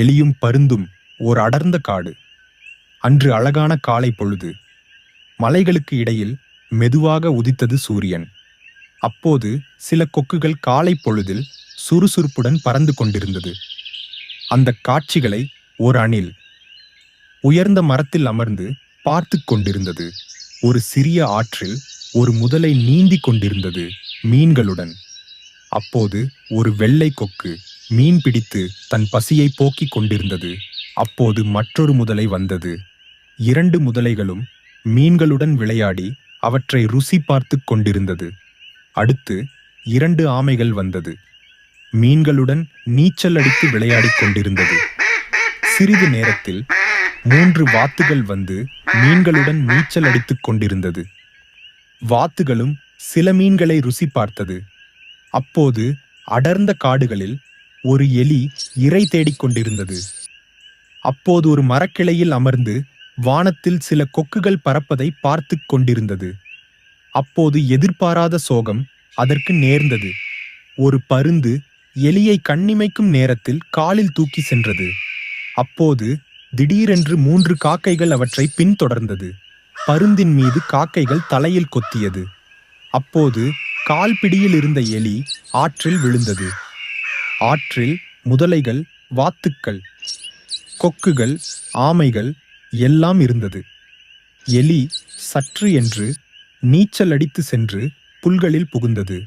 எலியும் பருந்தும் ஓர் அடர்ந்த காடு. அன்று அழகான காலை பொழுது மலைகளுக்கு இடையில் மெதுவாக உதித்தது சூரியன். அப்போது சில கொக்குகள் காலை பொழுதில் சுறுசுறுப்புடன் பறந்து கொண்டிருந்தது. அந்த காட்சிகளை ஒரு அணில் உயர்ந்த மரத்தில் அமர்ந்து பார்த்து கொண்டிருந்தது. ஒரு சிறிய ஆற்றில் ஒரு முதலை நீந்தி கொண்டிருந்தது மீன்களுடன். அப்போது ஒரு வெள்ளை கொக்கு மீன் பிடித்து தன் பசியை போக்கிக் கொண்டிருந்தது. அப்போது மற்றொரு முதலை வந்தது. இரண்டு முதலைகளும் மீன்களுடன் விளையாடி அவற்றை ருசி பார்த்து கொண்டிருந்தது. அடுத்து இரண்டு ஆமைகள் வந்தது. மீன்களுடன் நீச்சல் அடித்து விளையாடிக் கொண்டிருந்தது. சிறிது நேரத்தில் மூன்று வாத்துகள் வந்து மீன்களுடன் நீச்சல் அடித்துக் கொண்டிருந்தது. வாத்துகளும் சில மீன்களை ருசி பார்த்தது. அப்போது அடர்ந்த காடுகளில் ஒரு எலி இரை தேடிக் கொண்டிருந்தது. அப்போது ஒரு மரக்கிளையில் அமர்ந்து வானத்தில் சில கொக்குகள் பறப்பதை பார்த்து கொண்டிருந்தது. அப்போது எதிர்பாராத சோகம் அதற்கு நேர்ந்தது. ஒரு பருந்து எலியை கண்ணிமைக்கும் நேரத்தில் காலில் தூக்கி சென்றது. அப்போது திடீரென்று மூன்று காக்கைகள் அவற்றை பின்தொடர்ந்தது. பருந்தின் மீது காக்கைகள் தலையில் கொத்தியது. அப்போது கால்பிடியில் இருந்த எலி ஆற்றில் விழுந்தது. ஆற்றில் முதலைகள் வாத்துக்கள் கொக்குகள் ஆமைகள் எல்லாம் இருந்தது. எலி சற்று என்று நீச்சல் அடித்து சென்று புல்களில் புகுந்தது.